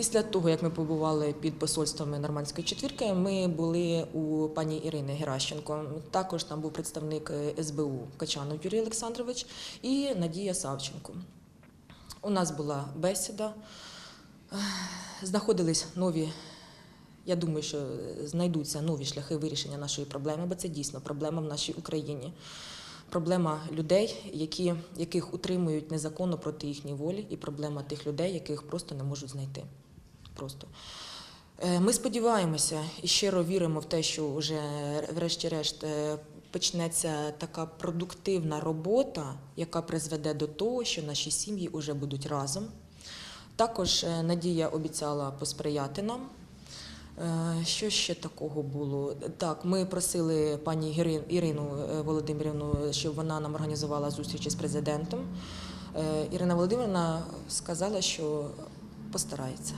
Після того, як ми побували під посольствами Нормандської четвірки, ми були у пані Ірини Геращенко. Також там був представник е, СБУ Качанов Юрій Олександрович і Надія Савченко. У нас була бесіда, знаходились нові. Я думаю, що знайдуться нові шляхи вирішення нашої проблеми, бо це дійсно проблема в нашій Україні. Проблема людей, які, яких утримують незаконно проти їхньої волі, і проблема тих людей, яких просто не можуть знайти. Просто. Е, Ми сподіваємося і щиро віримо в те, що вже врешті-решт е, почнеться така продуктивна робота, яка призведе до того, що наші сім'ї вже будуть разом. Також е, Надія обіцяла посприяти нам. Що ще такого було? Так, ми просили пані Ірину Володимирівну, щоб вона нам організувала зустрічі з президентом. Ірина Володимирівна сказала, що постарається.